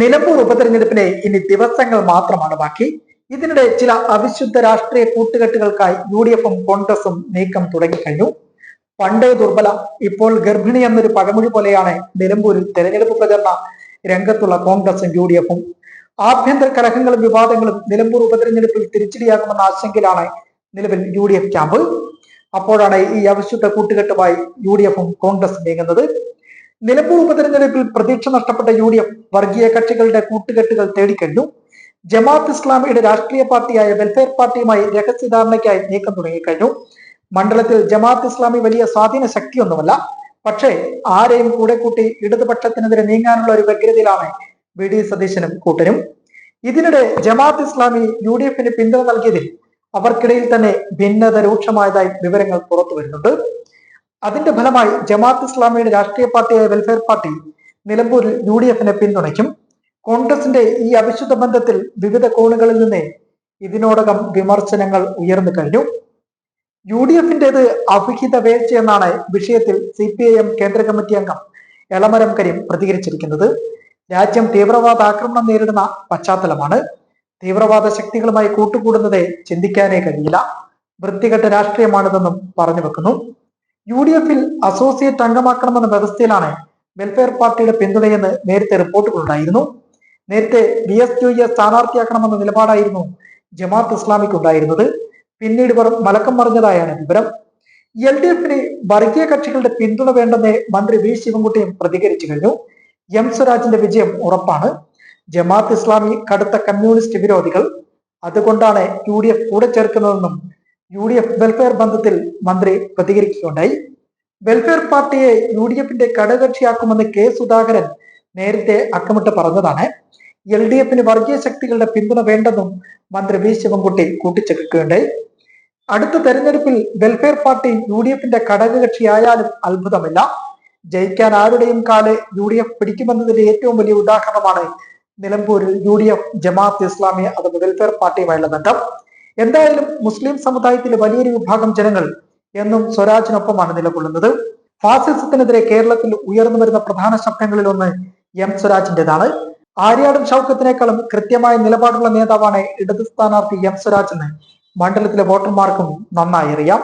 നിലമ്പൂർ ഉപതെരഞ്ഞെടുപ്പിന് ഇനി ദിവസങ്ങൾ മാത്രമാണ് ബാക്കി. ഇതിനിടെ ചില അവിശുദ്ധ രാഷ്ട്രീയ കൂട്ടുകെട്ടുകൾക്കായി യു ഡി എഫും കോൺഗ്രസും നീക്കം തുടങ്ങിക്കഴിഞ്ഞു. പണ്ടേ ദുർബല ഇപ്പോൾ ഗർഭിണി എന്നൊരു പഴമൊഴി പോലെയാണ് നിലമ്പൂരിൽ തെരഞ്ഞെടുപ്പ് പ്രചരണ രംഗത്തുള്ള കോൺഗ്രസും യു ഡി എഫും ആഭ്യന്തര കലഹങ്ങളും വിവാദങ്ങളും നിലമ്പൂർ ഉപതെരഞ്ഞെടുപ്പിൽ തിരിച്ചടിയാകുമെന്ന ആശങ്കയിലാണ് നിലവിൽ യു ഡി എഫ് ക്യാമ്പ്. അപ്പോഴാണ് ഈ അവിശുദ്ധ കൂട്ടുകെട്ടുമായി യു ഡി എഫും കോൺഗ്രസ് നീങ്ങുന്നത്. നിലമ്പൂർ ഉപതെരഞ്ഞെടുപ്പിൽ പ്രതീക്ഷ നഷ്ടപ്പെട്ട യു ഡി എഫ് വർഗീയ കക്ഷികളുടെ കൂട്ടുകെട്ടുകൾ തേടിക്കഴിഞ്ഞു ജമാഅത്ത് ഇസ്ലാമിയുടെ രാഷ്ട്രീയ പാർട്ടിയായ വെൽഫെയർ പാർട്ടിയുമായി രഹസ്യധാരണയ്ക്കായി നീക്കം തുടങ്ങിക്കഴിഞ്ഞു. മണ്ഡലത്തിൽ ജമാഅത്ത് ഇസ്ലാമി വലിയ സ്വാധീന ശക്തിയൊന്നുമല്ല. പക്ഷേ ആരെയും കൂടെ കൂട്ടി ഇടതുപക്ഷത്തിനെതിരെ നീങ്ങാനുള്ള ഒരു വ്യഗ്രതയിലാണ് വി ഡി സതീശനും കൂട്ടരും. ഇതിനിടെ ജമാഅത്ത് ഇസ്ലാമി യു ഡി എഫിന് പിന്തുണ നൽകിയതിൽ അവർക്കിടയിൽ തന്നെ ഭിന്നത രൂക്ഷമായതായി വിവരങ്ങൾ പുറത്തു വരുന്നുണ്ട് അതിന്റെ ഫലമായി ജമാഅത്ത് ഇസ്ലാമിയുടെ രാഷ്ട്രീയ പാർട്ടിയായ വെൽഫെയർ പാർട്ടി നിലമ്പൂരിൽ യു ഡി എഫിനെ പിന്തുണയ്ക്കും. കോൺഗ്രസിന്റെ ഈ അവിശുദ്ധ ബന്ധത്തിൽ വിവിധ കോണുകളിൽ നിന്ന് ഇതിനോടകം വിമർശനങ്ങൾ ഉയർന്നു കഴിഞ്ഞു. യു ഡി എഫിന്റേത് അവിഹിത വേഴ്ചയെന്നാണ് വിഷയത്തിൽ സി പി ഐ എം കേന്ദ്ര കമ്മിറ്റി അംഗം എളമരം കരീം പ്രതികരിച്ചിരിക്കുന്നത്. രാജ്യം തീവ്രവാദ ആക്രമണം നേരിടുന്ന പശ്ചാത്തലമാണ്. തീവ്രവാദ ശക്തികളുമായി കൂട്ടുകൂടുന്നത് ചിന്തിക്കാനേ കഴിയില്ല. വൃത്തികെട്ട രാഷ്ട്രീയമാണിതെന്നും പറഞ്ഞു വെക്കുന്നു. യു ഡി എഫിൽ അസോസിയേറ്റ് അംഗമാക്കണമെന്ന വ്യവസ്ഥയിലാണ് വെൽഫെയർ പാർട്ടിയുടെ പിന്തുണയെന്ന് നേരത്തെ റിപ്പോർട്ടുകളുണ്ടായിരുന്നു നേരത്തെ ബി എസ് ജോയിയെ സ്ഥാനാർത്ഥിയാക്കണമെന്ന നിലപാടായിരുന്നു ജമാഅത്ത് ഇസ്ലാമിക്ക് ഉണ്ടായിരുന്നത്. പിന്നീട് ഇവർ മലക്കം മറിഞ്ഞതായാണ് വിവരം. എൽ ഡി എഫിന് വർഗീയ കക്ഷികളുടെ പിന്തുണ വേണ്ടെന്ന് മന്ത്രി വി ശിവൻകുട്ടിയും പ്രതികരിച്ചു കഴിഞ്ഞു. എം സ്വരാജിന്റെ വിജയം ഉറപ്പാണ്. ജമാഅത്ത് ഇസ്ലാമി കടുത്ത കമ്മ്യൂണിസ്റ്റ് വിരോധികൾ. അതുകൊണ്ടാണ് യു ഡി എഫ് കൂടെ ചേർക്കുന്നതെന്നും യു ഡി എഫ് വെൽഫെയർ ബന്ധത്തിൽ മന്ത്രി പ്രതികരിക്കുകയുണ്ടായി. വെൽഫെയർ പാർട്ടിയെ യു ഡി എഫിന്റെ ഘടകകക്ഷിയാക്കുമെന്ന് കെ സുധാകരൻ നേരത്തെ അക്കമിട്ട് പറഞ്ഞതാണ്. എൽ ഡി എഫിന് വർഗീയ ശക്തികളുടെ പിന്തുണ വേണ്ടെന്നും മന്ത്രി വി ശിവൻകുട്ടി കൂട്ടിച്ചേർക്കുകയുണ്ടായി. അടുത്ത തെരഞ്ഞെടുപ്പിൽ വെൽഫെയർ പാർട്ടി യു ഡി എഫിന്റെ ഘടകകക്ഷിയായാലും അത്ഭുതമില്ല. ജയിക്കാൻ ആരുടെയും കാൽ യു ഡി എഫ് പിടിക്കുമെന്നതിന്റെ ഏറ്റവും വലിയ ഉദാഹരണമാണ് നിലമ്പൂരിൽ U D F Jamaat Islami അഥവാ വെൽഫെയർ പാർട്ടിയുമായുള്ള ബന്ധം. എന്തായാലും മുസ്ലിം സമുദായത്തിലെ വലിയൊരു വിഭാഗം ജനങ്ങൾ എന്നും സ്വരാജിനൊപ്പമാണ് നിലകൊള്ളുന്നത്. ഫാസിസത്തിനെതിരെ കേരളത്തിൽ ഉയർന്നു വരുന്ന പ്രധാന ശബ്ദങ്ങളിൽ ഒന്ന് എം സ്വരാജിന്റേതാണ്. ആര്യാടും ഷൗക്കത്തിനേക്കാളും കൃത്യമായ നിലപാടുള്ള നേതാവാണ് ഇടത് സ്ഥാനാർത്ഥി എം സ്വരാജ് എന്ന് മണ്ഡലത്തിലെ വോട്ടർമാർക്കും നന്നായി അറിയാം.